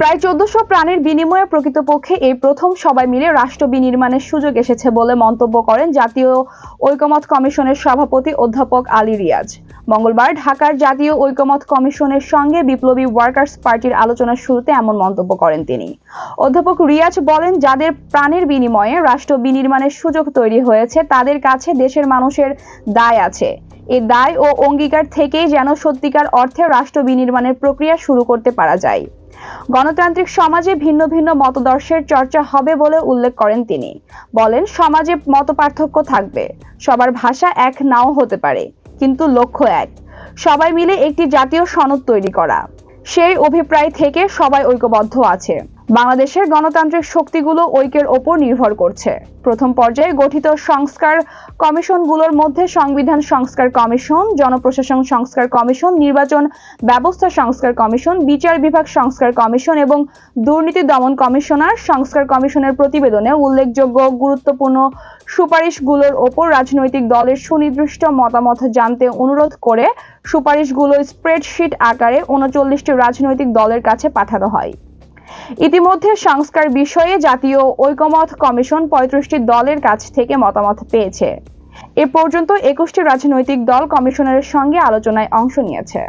প্রায় চোদ্দশো প্রাণের বিনিময়ে প্রকৃতপক্ষে এই প্রথম সবাই মিলে রাষ্ট্র বিনির্মাণের সুযোগ এসেছে বলে মন্তব্য করেন জাতীয় ঐকমত কমিশনের সভাপতি অধ্যাপক আলী রিয়াজ। মঙ্গলবার ঢাকার জাতীয় ঐকমত কমিশনের সঙ্গে বিপ্লবী ওয়ার্কার্স পার্টির আলোচনার শুরুতে এমন মন্তব্য করেন তিনি। অধ্যাপক রিয়াজ বলেন, যাদের প্রাণের বিনিময়ে রাষ্ট্র বিনির্মাণের সুযোগ তৈরি হয়েছে, তাদের কাছে দেশের মানুষের দায় আছে। এই দায় ও অঙ্গীকার থেকেই যেন সত্যিকার অর্থে রাষ্ট্র বিনির্মাণের প্রক্রিয়া শুরু করতে পারা যায়। গণতান্ত্রিক সমাজে ভিন্ন ভিন্ন মতদর্শের চর্চা হবে বলে উল্লেখ করেন তিনি। বলেন, সমাজে মতপার্থক্য থাকবে, সবার ভাষা এক নাও হতে পারে, কিন্তু লক্ষ্য এক, সবাই মিলে একটি জাতীয় সনদ তৈরি করা। সেই অভিপ্রায় থেকে সবাই ঐক্যবদ্ধ আছে। বাংলাদেশের গণতান্ত্রিক শক্তিগুলো ঐক্যের ওপর নির্ভর করছে। প্রথম পর্যায়ে গঠিত সংস্কার কমিশনগুলোর মধ্যে সংবিধান সংস্কার কমিশন, জনপ্রশাসন সংস্কার কমিশন, নির্বাচন ব্যবস্থা সংস্কার কমিশন, বিচার বিভাগ সংস্কার কমিশন এবং দুর্নীতি দমন কমিশনার সংস্কার কমিশনের প্রতিবেদনে উল্লেখযোগ্য গুরুত্বপূর্ণ সুপারিশগুলোর ওপর রাজনৈতিক দলের সুনির্দিষ্ট মতামত জানতে অনুরোধ করে সুপারিশগুলো স্প্রেডশিট আকারে উনচল্লিশটি রাজনৈতিক দলের কাছে পাঠানো হয়। ইতিমধ্যে সংস্কার বিষয়ে জাতীয় ঐকমত কমিশন পঁয়ত্রিশটি দলের কাছ থেকে মতামত পেয়েছে। এ পর্যন্ত একুশটি রাজনৈতিক দল কমিশনের সঙ্গে আলোচনায় অংশ নিয়েছে।